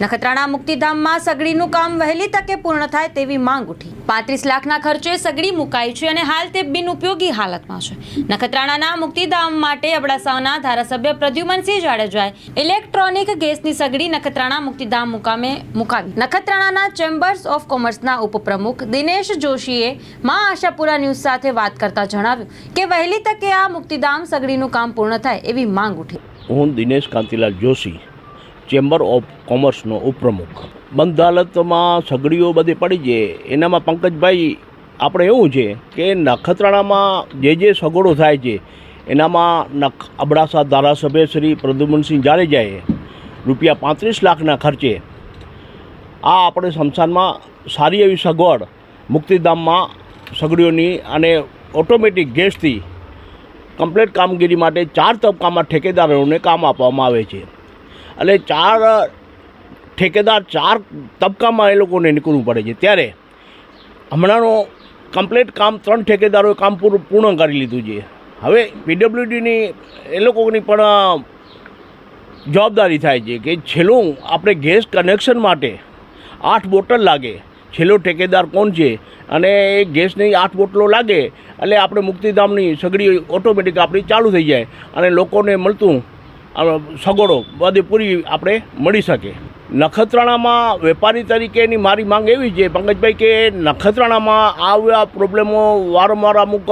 નખત્રાણા મુક્તિધામમાં સગડીનું કામ વહેલી તકે પૂર્ણ થાય તેવી માંગ ઉઠી. પાંત્રીસ લાખના ખર્ચે સગડી મુકાઈ છે અને હાલ તે બિનઉપયોગી હાલતમાં છે. નખત્રાણાના મુક્તિધામ માટે અબડાસાના ધારાસભ્ય પ્રદ્યુમનસિંહ જાડેજાએ ઇલેક્ટ્રોનિક ગેસની સગડી નખત્રાણા મુક્તિધામ મુકામે મુકાવી. નખત્રાણાના ચેમ્બર્સ ઓફ કોમર્સના ઉપપ્રમુખ દિનેશ જોશીએ મા આશાપુરા ન્યૂઝ સાથે વાત કરતા જણાવ્યું કે વહેલી તકે આ મુક્તિધામ સગડીનું કામ પૂર્ણ થાય એવી માંગ ઉઠી. હું દિનેશ કાંતિલાલ જોશી ચેમ્બર ઓફ કોમર્સનો ઉપપ્રમુખ. બંધ હાલતમાં સગડીઓ બધી પડી છે. એનામાં પંકજભાઈ, આપણે એવું છે કે નખત્રાણામાં જે જે સગવડો થાય છે, એનામાં નખ અબડાસા ધારાસભ્ય શ્રી પ્રદ્યુમનસિંહ જાડેજાએ રૂપિયા પાંત્રીસ લાખના ખર્ચે આ આપણે શમશાનમાં સારી એવી સગવડ મુક્તિધામમાં સગડીઓની અને ઓટોમેટિક ગેસથી કમ્પ્લેટ કામગીરી માટે ચાર તબક્કામાં ઠેકેદારોને કામ આપવામાં આવે છે. એટલે ચાર, ઠેકેદાર ચાર તબક્કામાં એ લોકોને નીકળવું પડે છે. ત્યારે હમણાંનો કમ્પ્લીટ કામ ત્રણ ઠેકેદારોએ કામ પૂરું, પૂર્ણ કરી લીધું છે. હવે પીડબ્લ્યુડીની એ લોકોની પણ જવાબદારી થાય છે કે છેલ્લું આપણે ગેસ કનેક્શન માટે આઠ બોટલ લાગે. છેલ્લો ઠેકેદાર કોણ છે? અને એ ગેસની આઠ બોટલો લાગે એટલે આપણે મુક્તિધામની સગડી ઓટોમેટિક આપણી ચાલુ થઈ જાય અને લોકોને મળતું સગવડો બધી પૂરી આપણે મળી શકે. નખત્રાણામાં વેપારી તરીકેની મારી માંગ એવી છે પંકજભાઈ કે નખત્રાણામાં આવ્યા પ્રોબ્લેમો વારંવાર અમુક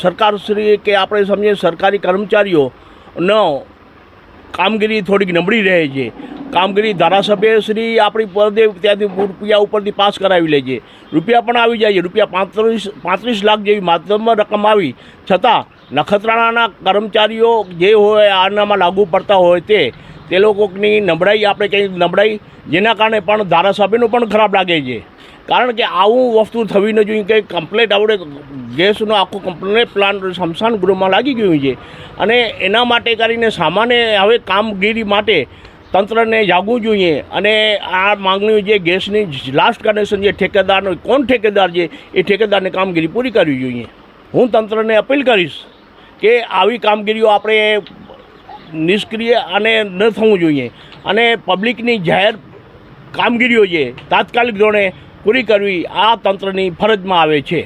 સરકારશ્રી કે આપણે સમજીએ સરકારી કર્મચારીઓ ન કામગીરી થોડીક નબળી રહે છે. કામગીરી ધારાસભ્ય શ્રી આપણી પદે ત્યાંથી રૂપિયા ઉપરથી પાસ કરાવી લે છે. રૂપિયા પણ આવી જાય છે. રૂપિયા પાંત્રીસ પાંત્રીસ લાખ જેવી માધ્યમમાં રકમ આવી. છતાં નખત્રાણાના કર્મચારીઓ જે હોય, આનામાં લાગુ પડતા હોય તે તે લોકોની નબળાઈ આપણે કંઈ નબળાઈ, જેના કારણે પણ ધારાસભ્યનું પણ ખરાબ લાગે છે. કારણ કે આવું વસ્તુ થવી ન જોઈએ કે કમ્પ્લેટ આવડે ગેસનો આખો કમ્પ્લેટ પ્લાન સ્મશાન ગૃહમાં લાગી ગયું છે. અને એના માટે કરીને સામાન્ય હવે કામગીરી માટે તંત્રને જાગવું જોઈએ અને આ માગણીઓ જે ગેસની લાસ્ટ કનેક્શન જે ઠેકેદારનો, કોણ ઠેકેદાર છે એ ઠેકેદારની કામગીરી પૂરી કરવી જોઈએ. હું તંત્રને અપીલ કરીશ. કે આવી કામગીરીઓ આપણે નિષ્ક્રિય અને ન થવું જોઈએ. અને પબ્લિકની જાહેર કામગીરીઓ છે તાત્કાલિક ધોરણે પૂરી કરવી આ તંત્રની ફરજમાં આવે છે.